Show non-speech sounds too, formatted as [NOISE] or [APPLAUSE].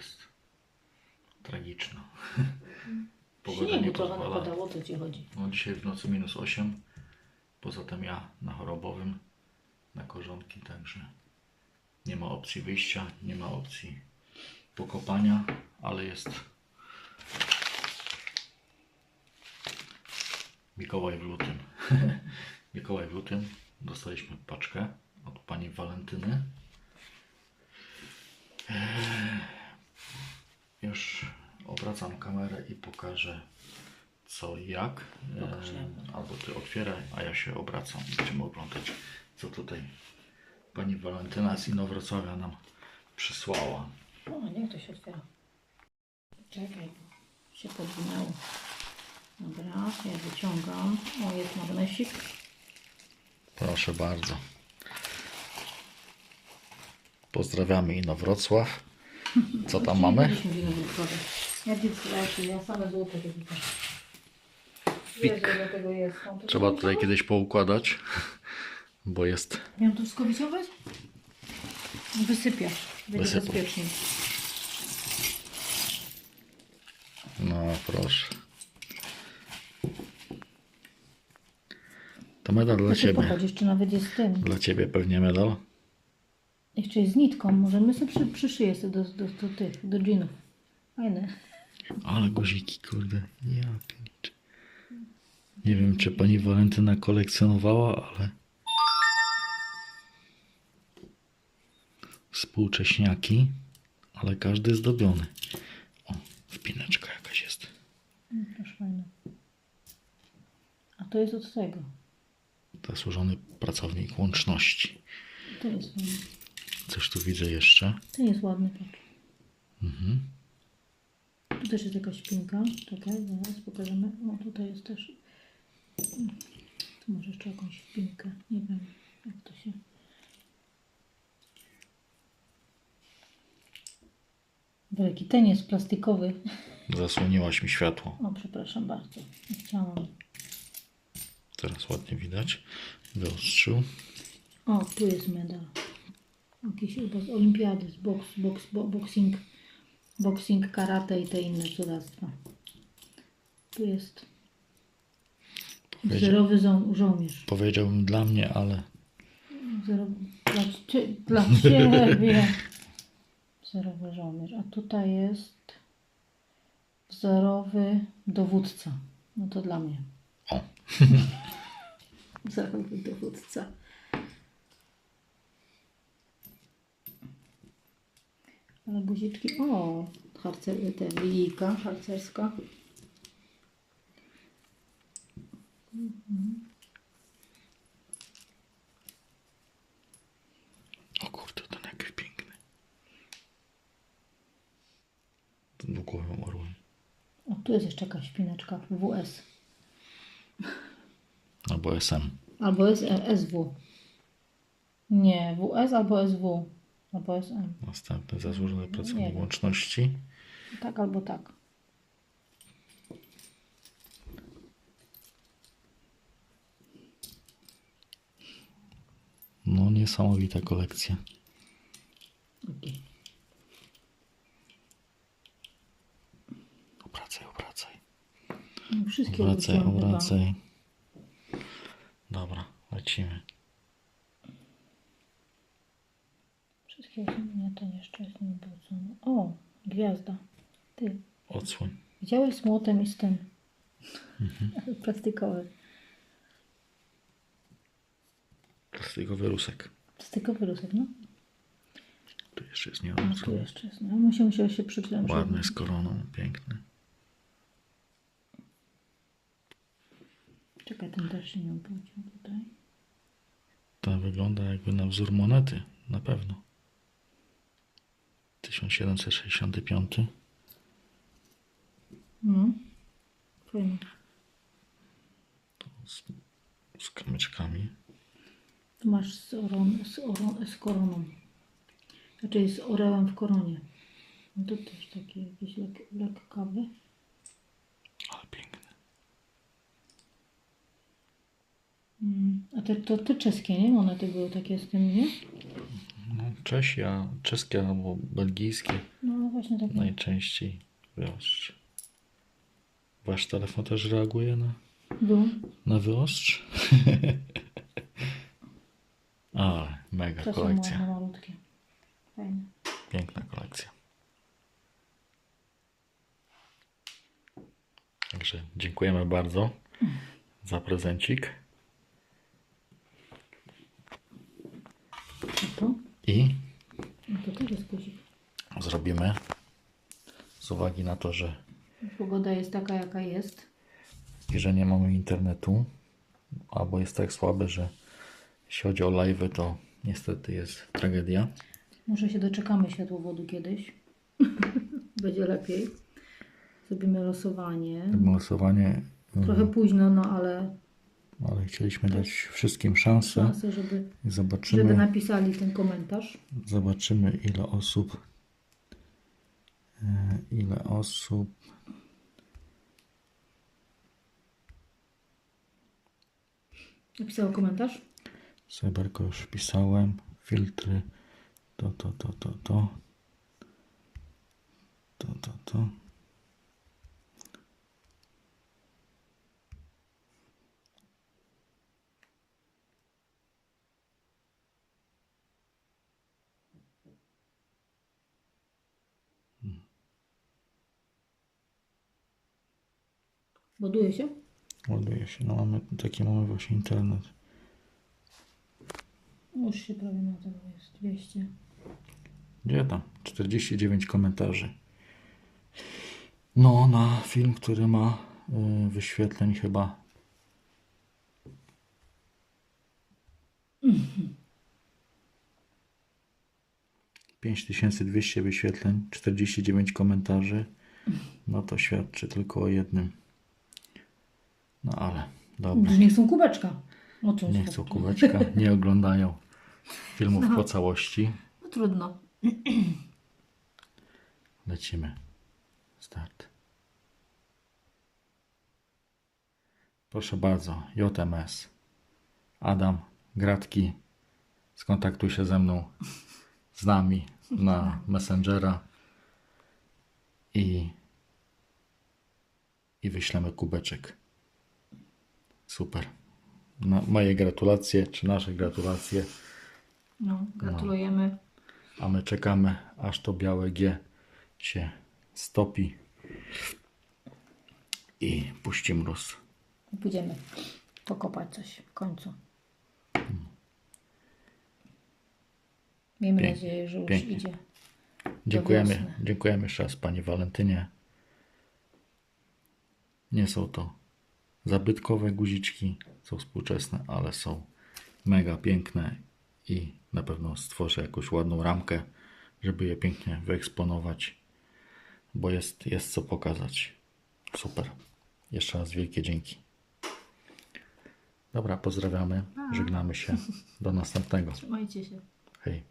jest tragiczna. [LAUGHS] Pogoda nie Śniegu trochę pozwala. napadało, co ci chodzi? No dzisiaj w nocy minus 8. Poza tym ja na chorobowym, na korzonki, także nie ma opcji wyjścia, nie ma opcji pokopania, ale jest Mikołaj w lutym. [LAUGHS] Mikołaj w lutym. Dostaliśmy paczkę od pani Walentyny. Eee, Już obracam kamerę i pokażę co i jak. Eee, jak. Albo ty otwieraj, a ja się obracam. Będziemy oglądać co tutaj pani Walentyna z Inowrocławia nam przysłała. O, niech to się otwiera. Czekaj, się podwinęło. Dobra, ja wyciągam. O, jest magnesik. Proszę bardzo. Pozdrawiamy Inowrocław. Co tam mamy? Mam to Trzeba tutaj kiedyś poukładać, [LAUGHS] bo jest Miałem to skowicować? Wysypiasz. Będzie Wysypał. bezpieczniej. No proszę. To medal dla Ty ciebie. pochodź, jeszcze nawet jest tym. Dla ciebie pewnie medal. Jeszcze jest z nitką. Możemy sobie przy, przyszyję sobie do, do, do tych, do dżinów. Fajne. Ale guziki, kurde. Ja pierniczę. Nie wiem, czy pani Walentyna kolekcjonowała, ale... Współcześniaki, ale każdy zdobiony. O, wpineczka jakaś jest. Mm, Też fajne. A to jest od tego. Zasłużony pracownik łączności. To jest fajne. Coś tu widzę jeszcze. Ten jest ładny, patrz. Mhm. Tu też jest jakaś pinka. Czekaj, zaraz pokażemy. O, tutaj jest też. Tu może jeszcze jakąś pinkę. Nie wiem, jak to się. Wielki ten jest plastikowy. Zasłoniłaś mi światło. O, przepraszam bardzo. Nie chciałam. Teraz ładnie widać. Wyostrzył. O, tu jest medal. Chyba z olimpiady, z boks, boks, bo, boxing, boxing, karate i te inne cudactwa. Tu jest wzorowy żo- żołnierz. Powiedziałbym dla mnie, ale dla, cie, dla [LAUGHS] Ciebie. Wzorowy żołnierz. A tutaj jest wzorowy dowódca. No to dla mnie. o, [LAUGHS] Wzorowy dowódca. Ale guziczki, o, harcer, te linijka harcerska. o kurde, ten jaki piękny. Ten dwugłowym orłem. O, tu jest jeszcze jakaś szpineczka WS. Albo SM. Albo jest SW. Nie, WS albo SW. Albo SM. Następny zasłużony Nie pracownik wiem. łączności. Tak albo tak. No niesamowita kolekcja. Okej. Obracaj, obracaj. No, Wszystkie Obracaj, wróciłam chyba. obracaj. Dobra, lecimy. Nie, ten jeszcze jest nieobrócony. O, gwiazda. Ty, Odsłoń. widziałeś z młotem i z tym? Mhm. [LAUGHS] Plastikowy. Plastikowy rusek. Plastikowy rusek, no. Tu jeszcze jest A tu jeszcze jest. No, muszę, musiał się przyczynić. Ładny z koroną, piękny. Czekaj, ten też się nie obrócił tutaj. To wygląda jakby na wzór monety, na pewno. Ty, 1765. No. Fajnie. Z, z kamyczkami. Tu masz z, oron, z, oron, z koroną. Znaczy z orałem w koronie. No to też takie jakieś lek, lekkawe. Ale piękne. Mm. A te, to te czeskie, nie? One te były takie z tym, nie? No, Czesia, czeskie albo belgijskie No właśnie takie. najczęściej wyostrz. Wasz telefon też reaguje na, Był. na wyostrz? [LAUGHS] Ale mega To są kolekcja. ładne, malutkie. Fajne. Piękna kolekcja. Także dziękujemy bardzo za prezencik. I No to też jest guzik. zrobimy z uwagi na to, że, Pogoda jest taka, jaka jest. i że nie mamy internetu, albo jest tak słabe, że jeśli chodzi o live, to niestety jest tragedia. Może się doczekamy światłowodu kiedyś. [LAUGHS] Będzie lepiej. Zrobimy losowanie. Głosowanie, Trochę późno, no ale ale chcieliśmy dać wszystkim szansę. szansę żeby, Zobaczymy, żeby napisali ten komentarz. Zobaczymy, ile osób, e, ile osób Napisał komentarz? Cyberko już pisałem. Filtry. To, to, to, to, to. To, to, to. Buduje się? ładuje się no mamy taki mamy właśnie internet Już się prawie na to jest. 200. Gdzie tam? 49 komentarzy. No, na film, który ma y, wyświetleń chyba. Pięć tysięcy dwieście wyświetleń, 49 komentarzy. No to świadczy tylko o jednym. No ale dobra. Nie chcą kubeczka. O czym Nie chcą kubeczka, nie oglądają filmów po całości. No trudno. Lecimy. Start. Proszę bardzo, JMS. Adam, gratki. Skontaktuj się ze mną, z nami na Messengera i, i wyślemy kubeczek. Super. No, moje gratulacje, czy nasze gratulacje, No, gratulujemy. a my czekamy, aż to białe G się stopi i puści mróz. Pójdziemy pokopać coś w końcu. Miejmy Pięknie, nadzieję, że już pięknie. idzie. Dziękujemy, dziękujemy jeszcze raz Pani Walentynie. Nie są to zabytkowe guziczki, są współczesne, ale są mega piękne i na pewno stworzę jakąś ładną ramkę, żeby je pięknie wyeksponować, bo jest, jest co pokazać. Super. Jeszcze raz wielkie dzięki. Dobra, pozdrawiamy, żegnamy się. Do następnego. Trzymajcie się. Hej.